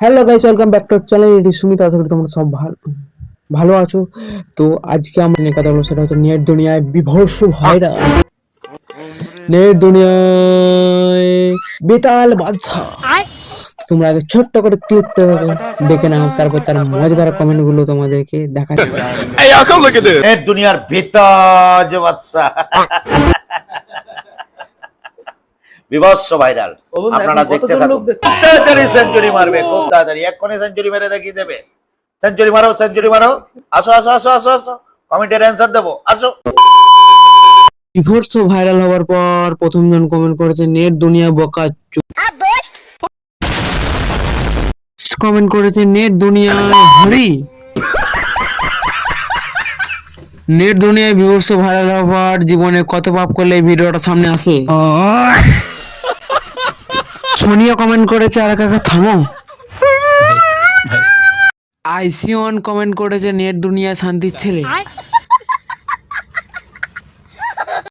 Hello guys welcome back to channel এটি সুমিত আশা করি তোমরা সব ভালো ভালো আছো। তো আজকে আমরা নিয়ে কথা বলব সেটা হচ্ছে নেট দুনিয়ায় বিভর্ষ ভাইরা নেট দুনিয়ায় বেতাল বাদশা। তোমরা আগে ছোট্ট করে ক্লিপটা দেখে নাও তারপর তার মজাদার কমেন্টগুলো তোমাদেরকে দেখা যাবে এ দুনিয়ার বেতাজ বাদশা। বিভৎস ভাইরাল আপনারা দেখতে থাকুন। তাড়াতাড়ি সেঞ্চুরি মারবে খুব তাড়াতাড়ি। এক্ষুনি সেঞ্চুরি মেরে দেখিয়ে দেবে। সেঞ্চুরি মারো সেঞ্চুরি মারো। আসো আসো আসো আসো আসো। কমেন্টের অ্যান্সার দেবো। আসো। বিভর্ষ ভাইরাল হওয়ার পর প্রথম জন কমেন্ট করেছে নেট দুনিয়া বকা কমেন্ট করেছে নেট দুনিয়া হরি নেট দুনিয়ায় বিভর্ষ ভাইরাল হওয়ার জীবনে কত পাপ করলে এই ভিডিওটা সামনে আসে? সোনিয়া কমেন্ট করেছে আর কাকা থামো আইসিওন কমেন্ট করেছে নেট দুনিয়া শান্তির ছেলে